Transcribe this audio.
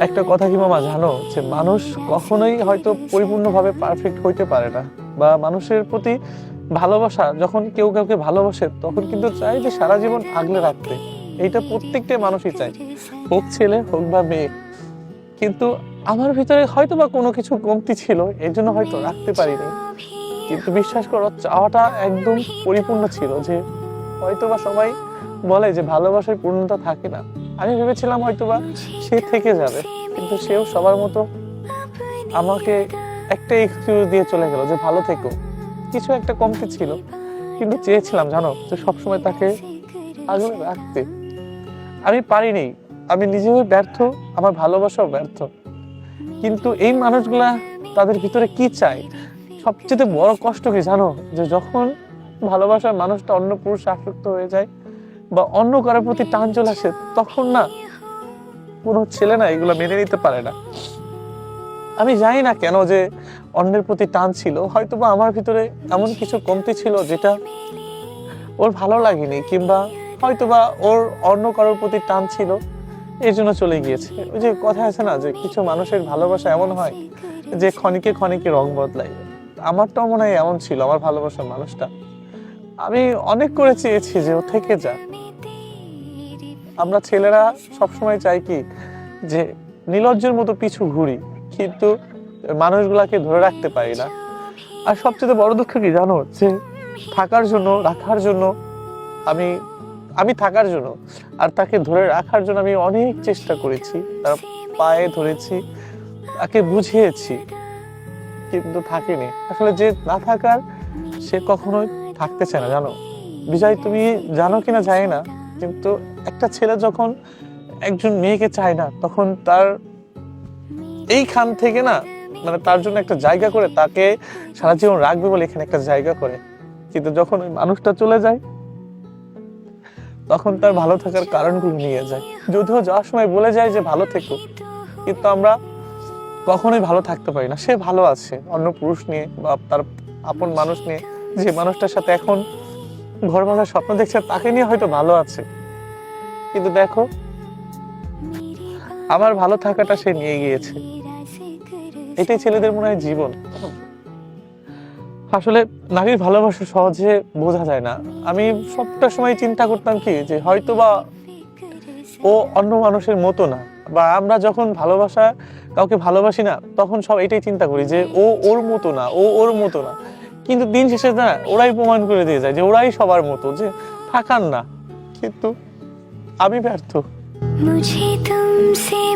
একটা কথা কি মামা জানো? যে মানুষ কখনোই হয়তো পরিপূর্ণভাবে পারফেক্ট হইতে পারে না। বা মানুষের প্রতি ভালোবাসা, যখন কেউ কাউকে ভালোবাসে, তখন কিন্তু চায় যে সারা জীবন আগলে রাখতে। এইটা প্রত্যেকটা মানুষই চায়, হোক ছেলে, হোক বা মেয়ে। কিন্তু আমার ভিতরে হয়তো বা কোনো কিছু কমতি ছিল, এর জন্য হয়তো রাখতে পারিনি। কিন্তু বিশ্বাস করো, চাওয়াটা একদম পরিপূর্ণ ছিল যে হয়তো বা সবাই বলে যে ভালোবাসার পূর্ণতা থাকে না। আমি ভেবেছিলাম হয়তো বা সে থেকে যাবে, কিন্তু সেও সবার মতো আমাকে একটা এক্সকিউজ দিয়ে চলে গেল যে ভালো থেকো। কিছু একটা কমতি ছিল, কিন্তু চেয়েছিলাম, জানো, যে সবসময় তাকে আগলে রাখতে। আমি পারিনি, আমি নিজেও ব্যর্থ, আমার ভালোবাসাও ব্যর্থ। কিন্তু এই মানুষগুলা তাদের ভিতরে কি চায়? সবচেয়ে বড় কষ্ট কি জানো? যে যখন ভালোবাসার মানুষটা অন্য পুরুষে আসক্ত হয়ে যায় বা অন্য কারোর প্রতি টান চলে আসে, তখন না কোনো ছেলে না এগুলো মেনে নিতে পারে না। আমি জানি না কেন যে অন্যের প্রতি টান ছিল হয়তো বা আমার ভিতরে এমন কিছু কমতি ছিল যেটা ওর ভালো লাগেনি, কিংবা হয়তো বা ওর অন্য কারোর প্রতি টান ছিল এই জন্য চলে গিয়েছে। ওই যে কথা আছে না যে কিছু মানুষের ভালোবাসা এমন হয় যে ক্ষণিকে ক্ষণিকে রং বদলায়। আমারটাও মনে হয় এমন ছিল, আমার ভালোবাসার মানুষটা। আমি অনেক করে চেয়েছি যে ও থেকে যা আমরা ছেলেরা সবসময় চাই কি? যে নিলজ্জের মতো পিছু ঘুরি, কিন্তু মানুষগুলাকে ধরে রাখতে পারি না। আর সবচেয়ে বড় দুঃখ কি জানো? যে থাকার জন্য, রাখার জন্য আমি আমি থাকার জন্য আর তাকে ধরে রাখার জন্য আমি অনেক চেষ্টা করেছি, তার পায়ে ধরেছি, তাকে বুঝিয়েছি, কিন্তু থাকেনি। আসলে যে না থাকার, সে কখনোই থাকতে চায় না, জানো? বিজয়, তুমি জানো কিনা? জানি না। কিন্তু একটা ছেলে যখন একজন মেয়েকে চায় না, তখন তার এইখান থেকে না মানে তার জন্য একটা জায়গা করে তাকে সারা জীবন রাখবে বলে এখানে একটা জায়গা করে। কিন্তু যখন ওই মানুষটা চলে যায়, তখন তার ভালো থাকার কারণগুলো নিয়ে যায়। যদিও যাওয়ার সময় বলে যায় যে, ভালো থেকো। কিন্তু আমরা কখনোই ভালো থাকতে পারি না। সে ভালো আছে। অন্য পুরুষ নিয়ে বা তার আপন মানুষ নিয়ে। যে মানুষটার সাথে এখন ঘর বাঁধার স্বপ্ন দেখছে, তাকে নিয়ে হয়তো ভালো আছে। কিন্তু দেখো, আমার ভালো থাকাটা সে নিয়ে গিয়েছে। এটাই ছেলেদের মনে হয় জীবন। আসলে নারীর ভালোবাসা সহজে বোঝা যায় না। আমি সবটা সময় চিন্তা করতাম কি, যে হয়তো বা ও অন্য মানুষের মতো না, বা আমরা যখন ভালোবাসা কাউকে ভালোবাসি না, তখন সব এটাই চিন্তা করি যে ও ওর মতো না, ও ওর মতো না। কিন্তু দিন শেষে না ওরাই প্রমাণ করে দিয়ে যায় যে ওরাই সবার মতো, যে থাকার না। কিন্তু আমি ব্যর্থ। মুঝে তুমসে